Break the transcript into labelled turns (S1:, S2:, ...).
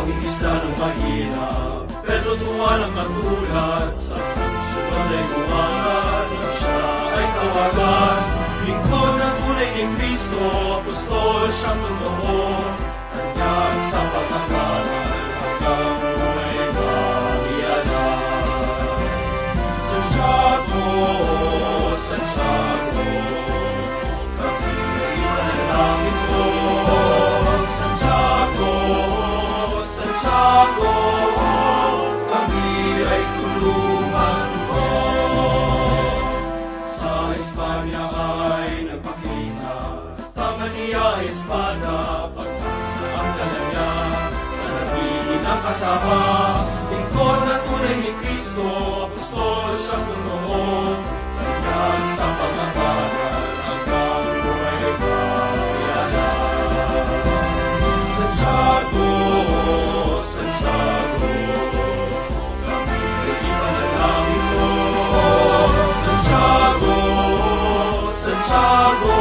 S1: aming isla ng mahirap Pero tuwa ng katulad sa pagsunod ay umangat siya ay tawagan Lingkod na tunay ni Kristo, apostol siyang totoo. Espanya ay nagpakita. Tangan niya espada Pagkasa ang dala niya Sa nabihing ang kasama Shall